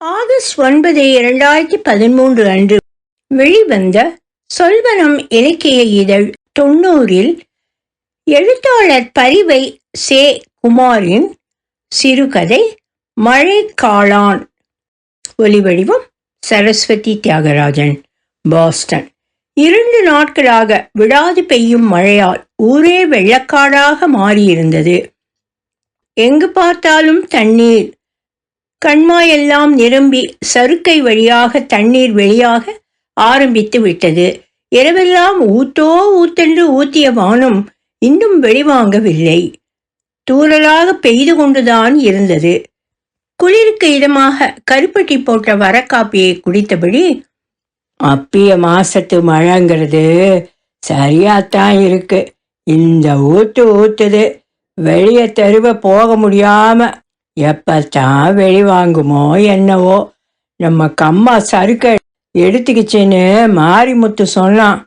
August ஒன்பது இரண்டாயிரத்தி பதிமூன்று அன்று வெளிவந்த சொல்வனம் இலக்கிய இதழ் தொண்ணூறில் எழுத்தாளர் பரிவை சே. குமாரின் சிறுகதை மழை காளான். ஒலிவடிவம் சரஸ்வதி தியாகராஜன் பாஸ்டன். இரண்டு நாட்களாக விடாது பெய்யும் மழையால் ஊரே வெள்ளக்காடாக மாறியிருந்தது. எங்கு பார்த்தாலும் தண்ணீர் கண்மாயெல்லாம் நிரம்பி சறுக்கை வழியாக தண்ணீர் வெளியாக ஆரம்பித்து விட்டது. இரவெல்லாம் ஊத்தோ ஊத்தென்று ஊத்திய வானம் இன்னும் வெளிவாங்கவில்லை. தூறலாக பெய்து கொண்டுதான் இருந்தது. குளிருக்கு இதமாக கருப்பட்டி போட்ட வரக்காப்பியை குடித்தபடி அப்பிய மாசத்து மழைங்கிறது சரியாத்தான் இருக்கு. இந்த ஊத்து ஊத்துது. வெளியே தெருவ போக முடியாம எப்பத்தான் வெளி வாங்குமோ என்னவோ. நம்ம கம்மா சறுக்க எடுத்துக்கிச்சுன்னு மாரிமுத்து சொன்னான்.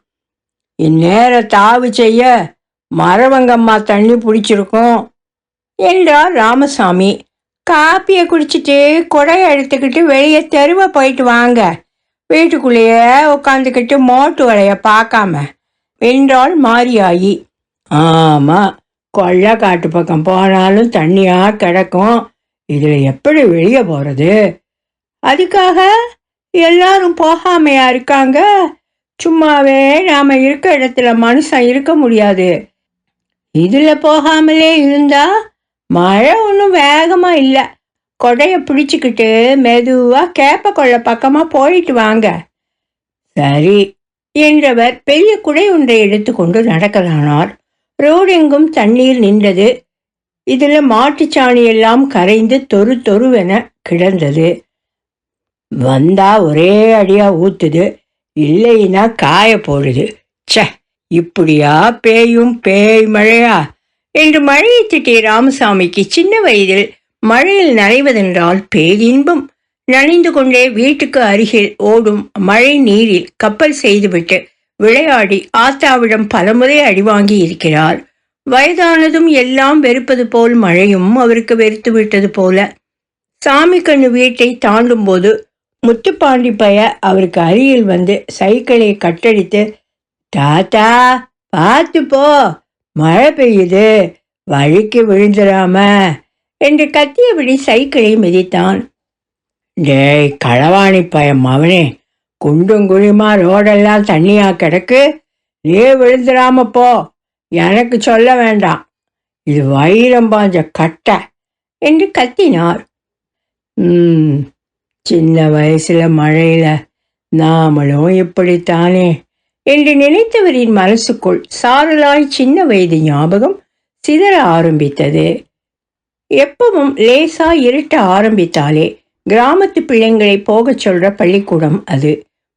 இந்நேர தாவு செய்ய மரவங்கம்மா தண்ணி பிடிச்சிருக்கும். என்றார் ராமசாமி காப்பியை குடிச்சிட்டு குடையை எடுத்துக்கிட்டு வெளியே தெருவை போயிட்டு வாங்க. வீட்டுக்குள்ளேயே உட்காந்துக்கிட்டு மோட்டு வலைய பார்க்காம என்றாள் மாரியாயி. ஆமாம் கொள்ளை காட்டு பக்கம் போனாலும் தண்ணியாக கிடக்கும். இதுல எப்படி வெளியே போறது? அதுக்காக எல்லாரும் போகாமையா இருக்காங்க? சும்மாவே நாம இருக்க இடத்துல மனுஷன் இருக்க முடியாது. இதுல போகாமலே இருந்தா மழை ஒன்றும் வேகமா இல்லை. கொடைய பிடிச்சிக்கிட்டு மெதுவா கேப்ப கொள்ள பக்கமா போயிட்டு வாங்க. சரி என்றவர் பெரிய குடை ஒன்றை எடுத்துக்கொண்டு நடக்கலானார். ரோடெங்கும் தண்ணீர் நின்றது. இதில் மாட்டுச்சாணி எல்லாம் கரைந்து தொரு தொருவென கிடந்தது. வந்தா ஒரே அடியாக ஊத்துது இல்லைன்னா காய போடுது. ச்சே இப்படியா பேயும் பேய் மழையா? என்று மழையை திட்டிய ராமசாமிக்கு சின்ன வயதில் மழையில் நனைவதென்றால் பேரின்பம் நனைந்து கொண்டே வீட்டுக்கு அருகில் ஓடும் மழை நீரில் கப்பல் செய்துவிட்டு விளையாடி ஆத்தாவிடம் பலமுறை அடிவாங்கி இருக்கிறார் வயதானதும் எல்லாம் வெறுப்பது போல் மழையும் அவருக்கு வெறுத்து விட்டது போல. சாமி கண்ணு வீட்டை தாண்டும் போது முத்துப்பாண்டி பைய அவருக்கு அருகில் வந்து சைக்கிளை கட்டடித்து தாத்தா பார்த்து போ மழை பெய்யுது வழிக்கு விழுந்துடாம என்று கத்தியபடி சைக்கிளை மிதித்தான். டேய் களவாணி பயம் அவனே குண்டும் குழிமா ரோடெல்லாம் தண்ணியா கிடக்கு? நீ விழுந்துடாம போ எனக்கு சொல்ல வேண்டாம். இது வைரம் பாஞ்ச கட்டை என்று கத்தினார். ம் சின்ன வயசுல மழையில நாமளும் இப்படித்தானே என்று நினைத்தவரின் மனசுக்குள் சாரலாய் சின்ன வயது ஞாபகம் சிதற ஆரம்பித்தது. எப்பவும் லேசா இருட்ட ஆரம்பித்தாலே கிராமத்து பிள்ளைங்களை போகச் சொல்ற பள்ளிக்கூடம் அது.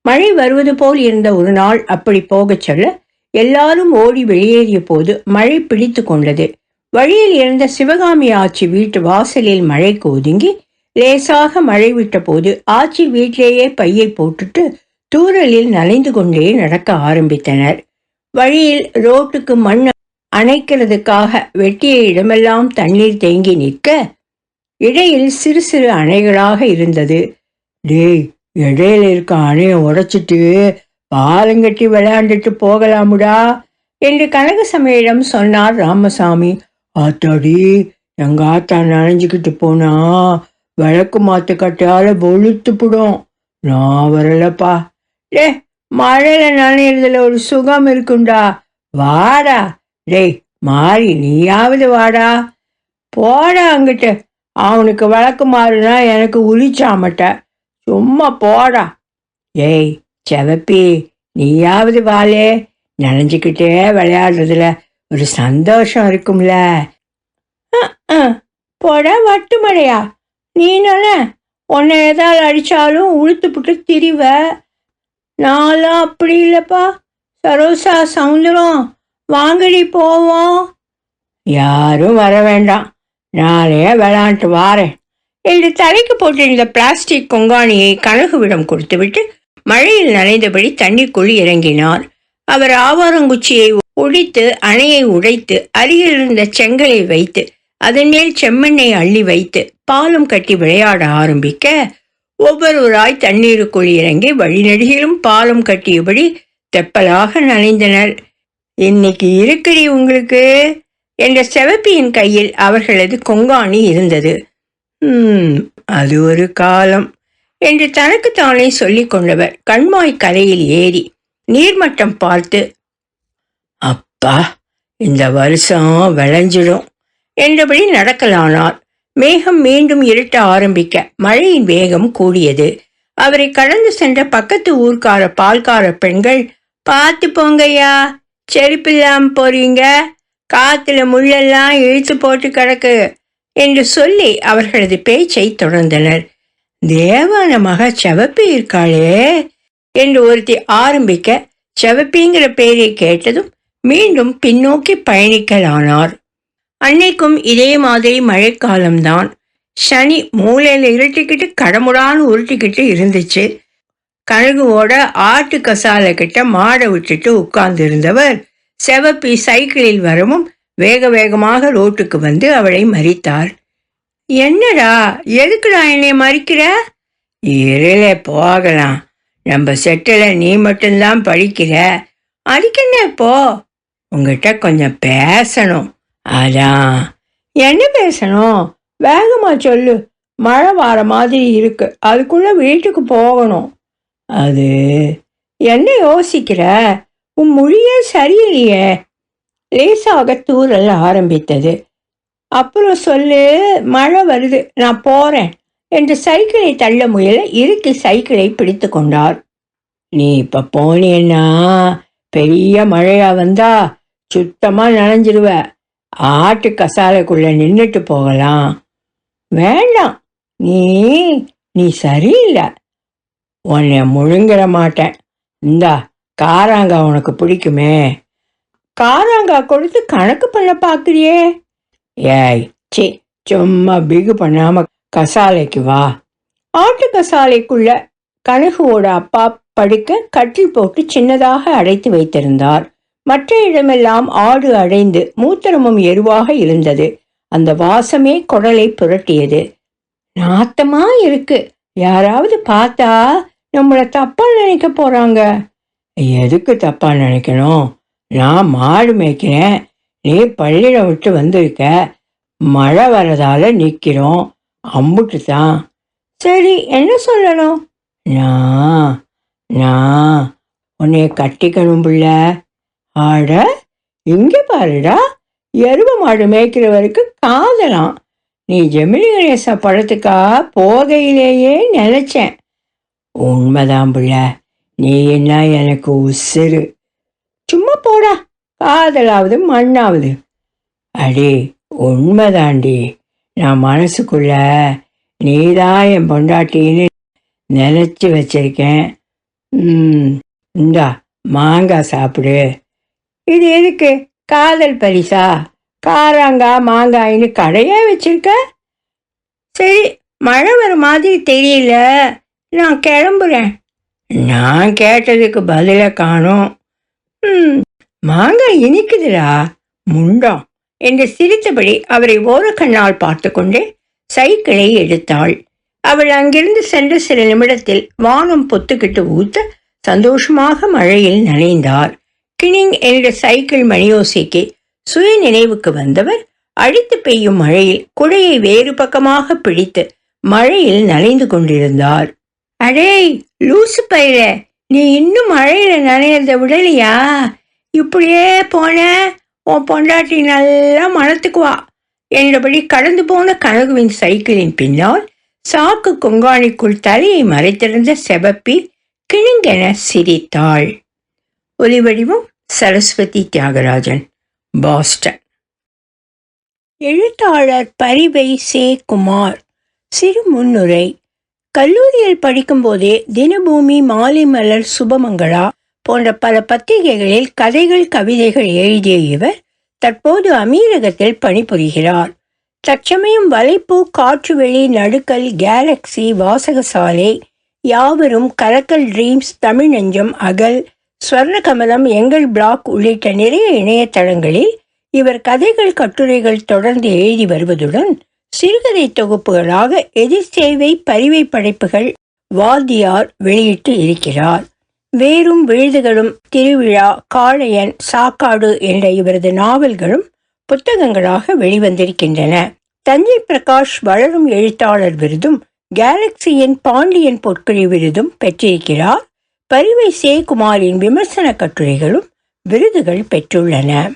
மழை வருவது போல் இருந்த ஒரு நாள் அப்படி போகச் சொல்ல எல்லாரும் ஓடி வெளியேறிய போது மழை பிடித்து கொண்டது. வழியில் இருந்த சிவகாமி ஆச்சி வீட்டு வாசலில் மழைக்கு ஒதுங்கி லேசாக மழை விட்ட போது ஆச்சி வீட்டிலேயே பையை போட்டுட்டு தூரலில் நனைந்து கொண்டே நடக்க ஆரம்பித்தனர். வழியில் ரோட்டுக்கு மண் அணைக்கிறதுக்காக வெட்டிய இடமெல்லாம் தண்ணீர் தேங்கி நிற்க இடையில் சிறு சிறு அணைகளாக இருந்தது. டேய் இடையில இருக்க அணையை உடைச்சிட்டு பாலங்கட்டி விளையாண்டுட்டு போகலாமுடா என்று கனகசமையிடம் சொன்னார் ராமசாமி. ஆத்தாடி எங்க ஆத்தா நனைஞ்சுக்கிட்டு போனா விளக்கு மாத்து கட்டால பொழுத்துப்புடும் நான் வரலப்பா. டே மழையில நனையிறதுல ஒரு சுகம் இருக்குண்டா வாடா. டேய் மாறி நீயாவது வாடா. போடா அங்கிட்டு. அவனுக்கு விளக்கு மாறுனா எனக்கு உரிச்சாமட்ட. சும்மா போடா. ஏய் செவப்பி நீயாவது வாளே நனைஞ்சுக்கிட்டே விளையாடுறதுல ஒரு சந்தோஷம் இருக்கும்ல. போடா வட்டு மழையா. நீனால உன்னை ஏதாவது அடிச்சாலும் உளுத்து புட்டு திரிவ. நான்லாம் அப்படி இல்லைப்பா. சரோசா சவுந்தரம் வாங்கடி போவோம். யாரும் வர வேண்டாம். நானே விளையாண்டு வாரேன். என்று தலைக்கு போட்டிருந்த பிளாஸ்டிக் கொங்காணியை கனகுவிடம் கொடுத்துவிட்டு மழையில் நனைந்தபடி தண்ணிக்குள் இறங்கினார். அவர் ஆவாரங்குச்சியை ஒடித்து அணையை உடைத்து அருகில் இருந்த செங்கலை வைத்து அதன் மேல் செம்மண்ணை அள்ளி வைத்து பாலம் கட்டி விளையாட ஆரம்பிக்க ஒவ்வொருவராய் தண்ணீருக்குள் இறங்கி வழிநடிகிலும் பாலம் கட்டியபடி தெப்பலாக நனைந்தனர். இன்னைக்கு இருக்குடி உங்களுக்கு? என்ற செவப்பியின் கையில் அவர்களது கொங்காணி இருந்தது. "ம், அது ஒரு காலம். என்று தனக்குத்தானே சொல்லிக் கொண்டவர். கண்மாய் கரையில் ஏறி நீர்மட்டம் பார்த்து அப்பா இந்த வருஷம் விளைஞ்சிடும் என்றபடி நடக்கலானார். மேகம் மீண்டும் இருட்ட ஆரம்பிக்க மழையின் வேகம் கூடியது. அவரை கடந்து சென்ற பக்கத்து ஊர்க்கார பால்கார பெண்கள் பார்த்து போங்கய்யா செருப்பில்லாம போறீங்க. காத்துல முள்ளெல்லாம் இழுத்து போட்டு கிடக்கு என்று சொல்லி அவர்களது பேச்சை தொடர்ந்தனர். தேவான மக செவப்பி இருக்காளே என்று ஒருத்தி ஆரம்பிக்க செவப்பிங்கிற பெயரை கேட்டதும் மீண்டும் பின்னோக்கி பயணிக்கலானார். அன்னைக்கும் இதே மாதிரி மழைக்காலம்தான். சனி மூளையில் இருட்டிக்கிட்டு கடமுடான்னு உருட்டிக்கிட்டு இருந்துச்சு. கழுகுவோட ஆட்டு கசால கிட்ட மாடை விட்டுட்டு உட்கார்ந்திருந்தவர் செவப்பி சைக்கிளில் வரவும் வேக வேகமாக ரோட்டுக்கு வந்து அவளை மறித்தார். என்னடா எதுக்குடா என்னை மறிக்கிற? இருளே போகலாம். நம்ம செட்டில் நீ மட்டும்தான் படிக்கிற. அதுக்கு போ உங்ககிட்ட கொஞ்சம் பேசணும். அதான். என்ன பேசணும்? வேகமா சொல்லு. மழை வர மாதிரி இருக்கு. அதுக்குள்ள வீட்டுக்கு போகணும். அது? என்ன யோசிக்கிற? உன் மொழியே சரியில்லையே. லேசாக தூறல் ஆரம்பித்தது. அப்புறம் சொல்லு மழை வருது நான் போறேன் என்று சைக்கிளை தள்ள முயல இறுக்கி சைக்கிளை பிடித்து கொண்டார். நீ இப்ப போனேன்னா பெரிய மழையா வந்தா சுத்தமா நனைஞ்சிருவ. ஆட்டு கசாலைக்குள்ள நின்றுட்டு போகலாம். வேண்டாம் நீ நீ சரியில்லை. உன்னை முழுங்கிற மாட்டேன். இந்தா காராங்கா உனக்கு பிடிக்குமே. காராங்காய் கொடுத்து கணக்கு பண்ண பார்க்குறியே ஏய் சி சும்மா பிகு பண்ணாம கசாலைக்கு வா. ஆட்டு கசாலைக்குள்ள கனகுவோட அப்பா படுக்க கட்டில் போட்டு சின்னதாக அடைத்து வைத்திருந்தார். மற்ற இடமெல்லாம் ஆடு அடைந்து மூத்திரமும் எருவாக இருந்தது. அந்த வாசமே குடலை புரட்டியது. நாத்தமா இருக்கு. யாராவது பார்த்தா நம்மளை தப்பா நினைக்க போறாங்க. எதுக்கு தப்பா நினைக்கணும்? நான் மாடு மேய்க்கிறேன். நீ பள்ளியில் விட்டு வந்திருக்க. மழை வர்றதால நிற்கிறோம் அம்புட்டு தான் சரி என்ன சொல்லணும்? நான் நான் உன்னைய கட்டிக்கணும் பிள்ள. ஆட இங்கே பாருடா. எருவ மாடு மேய்க்கிற வரைக்கும் காதலாம். நீ ஜெமினி கணேச படத்துக்கா போகையிலேயே நினைச்சேன். உண்மைதான் பிள்ள. நீ என்ன எனக்கு உசுரு சும்மா போடா. காதலாவது மண்ணாவது. அடி உண்மைதாண்டி. நான் மனசுக்குள்ள நீதான் என் பொண்டாட்டின்னு நினச்சி வச்சிருக்கேன். ம் இந்தா மாங்காய் சாப்பிடு. இது எதுக்கு? காதல் பரிசா? காராங்காய் மாங்காயின்னு கடையே வச்சிருக்க? சரி மழை வர மாதிரி தெரியல. நான் கிளம்புறேன். நான் கேட்டதுக்கு பதில காணும். ம். மாங்காய் இனிக்குதுடா. முண்டா. என்று சிரித்தபடி அவரை ஓரக்கண்ணால் பார்த்து கொண்டே சைக்கிளை எடுத்தாள். அவள் அங்கிருந்து சென்ற சில நிமிடத்தில் வானம் பொத்துக்கிட்டு ஊத்த சந்தோஷமாக மழையில் நனைந்தார். கிணிங் என்ற சைக்கிள் மணியோசைக்கு சுய நினைவுக்கு வந்தவர் அழித்து பெய்யும் மழையில் குடையை வேறு பக்கமாக பிடித்து மழையில் நனைந்து கொண்டிருந்தார். அடேய் லூசு பயிர நீ இன்னும் மழையில நனையறத விடலையா? இப்படியே போனேன் உன் பொண்டாட்டி நல்லா மனத்துக்குவா என்றபடி கடந்து போன கனகுவின் சைக்கிளின் பின்னால் சாக்கு கொங்காணிக்குள் தலையை மறைத்திருந்த செபப்பி கிழிங்கென சிரித்தாள். ஒலிவடிவம் சரஸ்வதி தியாகராஜன் பாஸ்டன். எழுத்தாளர் பரிவை சே குமார் சிறு முன்னுரை. கல்லூரியில் படிக்கும்போதே தினபூமி மாலை மலர் சுபமங்களா போன்ற பல பத்திரிகைகளில் கதைகள் கவிதைகள் எழுதிய இவர் தற்போது அமீரகத்தில் பணிபுரிகிறார். தற்சமயம் வலைப்பூ காற்றுவெளி நடுக்கல் கேலக்ஸி வாசகசாலை யாவரும் கலக்கல் ட்ரீம்ஸ் தமிழ் நெஞ்சம் அகல் ஸ்வர்ணகமலம் எங்கள் பிளாக் உள்ளிட்ட நிறைய இணையதளங்களில் இவர் கதைகள் கட்டுரைகள் தொடர்ந்து எழுதி வருவதுடன் சிறுகதை தொகுப்புகளாக எதிர் சேவை பரிவை படைப்புகள் வாத்தியார் வெளியிட்டு இருக்கிறார். வேரும் விழுதுகளும் திருவிழா காளையன் சாக்காடு என்ற இவரது நாவல்களும் புத்தகங்களாக வெளிவந்திருக்கின்றன. தஞ்சை பிரகாஷ் வளரும் எழுத்தாளர் விருதும் கேலக்சியின் பாண்டியன் பொற்கிழி விருதும் பெற்றிருக்கிறார். பரிவை சேகுமாரின் விமர்சன கட்டுரைகளும் விருதுகள் பெற்றுள்ளன.